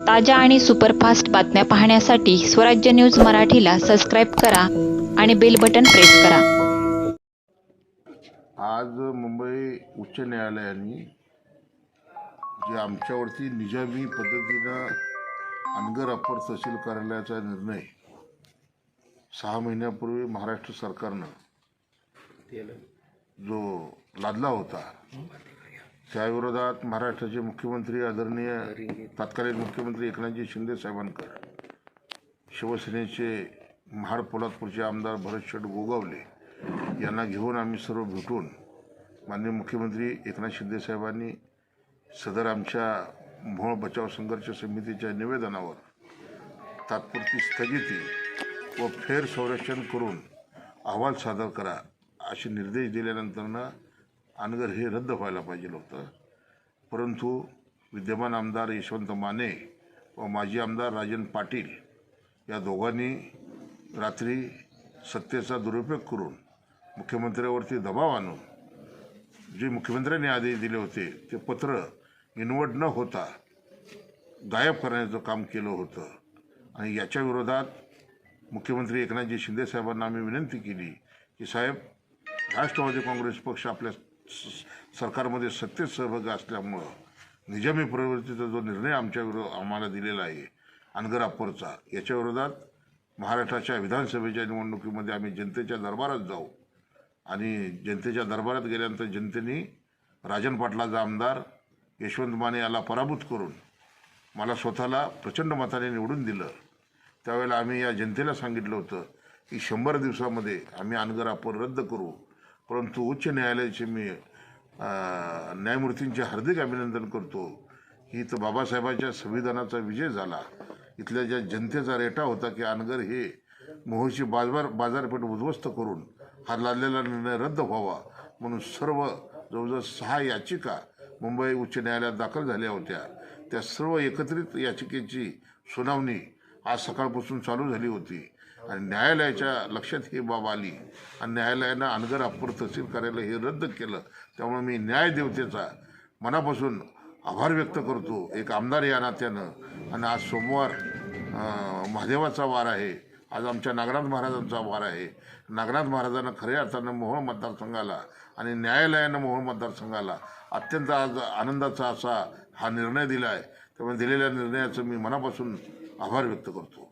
ताज्या आणि सुपरफास्ट बातम्या पाहण्यासाठी स्वराज्य न्यूज मराठीला सबस्क्राईब करा आणि बेल बटन प्रेस करा. आज मुंबई उच्च न्यायालयाने जे आमच्यावरती निजामी पद्धतीनं अनगर अप्पर तहसील कार्यालयाचा निर्णय सहा महिन्यापूर्वी महाराष्ट्र सरकारनं जो लादला होता त्याविरोधात महाराष्ट्राचे मुख्यमंत्री आदरणीय तत्कालीन मुख्यमंत्री एकनाथजी शिंदे साहेबांकर शिवसेनेचे महाड पोलादपूरचे आमदार भरत शेठ गोगावले यांना घेऊन आम्ही सर्व भेटून माननीय मुख्यमंत्री एकनाथ शिंदे साहेबांनी सदर आमच्या मोहोळ बचाव संघर्ष समितीच्या निवेदनावर तात्पुरती स्थगिती व फेर संरक्षण करून अहवाल सादर करा असे निर्देश दिल्यानंतरनं अनगर हे रद्द व्हायला पाहिजे होतं परंतु विद्यमान आमदार यशवंत माने व माजी आमदार राजन पाटील या दोघांनी रात्री सत्तेचा दुरुपयोग करून मुख्यमंत्र्यावरती दबाव आणून जे मुख्यमंत्र्यांनी आदेश दिले होते ते पत्र इन्वर्ट न होता गायब करण्याचं काम केलं होतं. आणि याच्या विरोधात मुख्यमंत्री एकनाथजी शिंदे साहेबांना आम्ही विनंती केली की साहेब राष्ट्रवादी काँग्रेस पक्ष आपल्या सरकारमध्ये सत्तेत सहभागी असल्यामुळं निजामी प्रवृत्तीचा जो निर्णय आमच्याविरोध आम्हाला दिलेला आहे अनगर याच्याविरोधात याच्या विरोधात महाराष्ट्राच्या विधानसभेच्या निवडणुकीमध्ये आम्ही जनतेच्या दरबारात जाऊ. आणि जनतेच्या दरबारात गेल्यानंतर जनतेने राजन पाटलाचा आमदार यशवंत माने याला पराभूत करून मला स्वतःला प्रचंड मताने निवडून दिलं. त्यावेळेला आम्ही या जनतेला सांगितलं होतं की शंभर दिवसामध्ये आम्ही अनगर अप्पर रद्द करू. परंतु उच्च न्यायालयाचे मी न्यायमूर्तींचे हार्दिक अभिनंदन करतो. की इथं बाबासाहेबांच्या संविधानाचा विजय झाला. इथल्या ज्या जनतेचा रेटा होता की अनगर हे मोहोळची बाजार बाजारपेठ उद्ध्वस्त करून हा लादलेला निर्णय रद्द व्हावा म्हणून सर्व जवळजवळ सहा याचिका मुंबई उच्च न्यायालयात दाखल झाल्या होत्या. त्या सर्व एकत्रित याचिकेची सुनावणी आज सकाळपासून चालू झाली होती. आणि न्यायालयाच्या लक्षात ही बाब आली. आणि न्यायालयानं अनगर अप्पर तहसील कार्यालय हे रद्द केलं. त्यामुळे मी न्यायदेवतेचा मनापासून आभार व्यक्त करतो. एक आमदार या नात्यानं. आणि आज सोमवार महादेवाचा वार आहे. आज आमच्या नागनाथ महाराजांचा वार आहे. नागनाथ महाराजांना खऱ्या अर्थानं मोहोळ मतदारसंघाला आणि न्यायालयानं मोहोळ मतदारसंघाला अत्यंत आज आनंदाचा असा हा निर्णय दिला आहे त्यामुळे दिलेल्या निर्णयाचं मी मनापासून आभार व्यक्त करतो.